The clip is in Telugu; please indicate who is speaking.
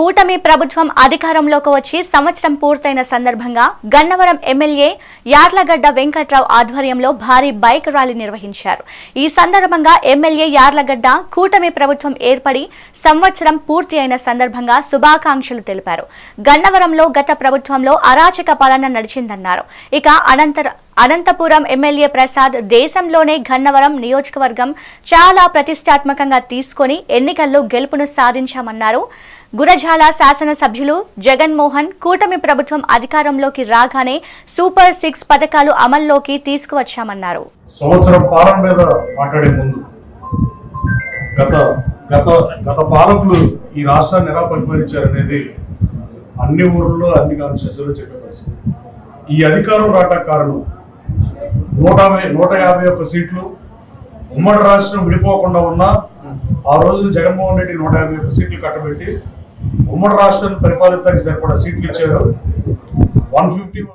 Speaker 1: కూటమి ప్రభుత్వం అధికారంలోకి వచ్చి సంవత్సరం పూర్తయిన సందర్భంగా గన్నవరం ఎమ్మెల్యే యార్లగడ్డ వెంకట్రావు ఆధ్వర్యంలో భారీ బైక్ ర్యాలీ నిర్వహించారు. ఈ సందర్భంగా ఎమ్మెల్యే యార్లగడ్డ కూటమి ప్రభుత్వం ఏర్పడి సంవత్సరం పూర్తి అయిన సందర్భంగా శుభాకాంక్షలు తెలిపారు. గన్నవరంలో గత ప్రభుత్వంలో అరాచక పాలన నడిచిందన్నారు. ఇక అనంతర అనంతపురం ఎమ్మెల్యే ప్రసాద్ దేశంలోనే గన్నవరం నియోజకవర్గం చాలా ప్రతిష్టాత్మకంగా తీసుకొని ఎన్నికల్లో గెలుపును సాధించామన్నారు. గురజాల శాసనసభ్యులు జగన్మోహన్ కూటమి ప్రభుత్వం అధికారంలోకి రాగానే సూపర్ సిక్స్ పథకాలు అమల్లోకి తీసుకువచ్చామన్నారు.
Speaker 2: సంవత్సరం పాలన మీద మాట్లాడే ముందు గత గత గత పాలకులు ఈ రాష్ట్రాన్ని ఎలా పరిపాలించారనేది అన్ని ఊర్లలో అన్ని కాన్స్టిట్యూన్సీలో చెప్పే పరిస్థితి. ఈ అధికారం రావడానికి కారణం నూట నూట యాభై ఒక్క సీట్లు ఉమ్మడి రాష్ట్రం విడిపోకుండా ఉన్నా ఆ రోజు జగన్మోహన్ రెడ్డి నూట యాభై ఒక్క సీట్లు కట్టబెట్టి ఉమ్మడి రాష్ట్రాన్ని పరిపాలించడానికి సరిపడా సీట్లు ఇచ్చారు. One fifty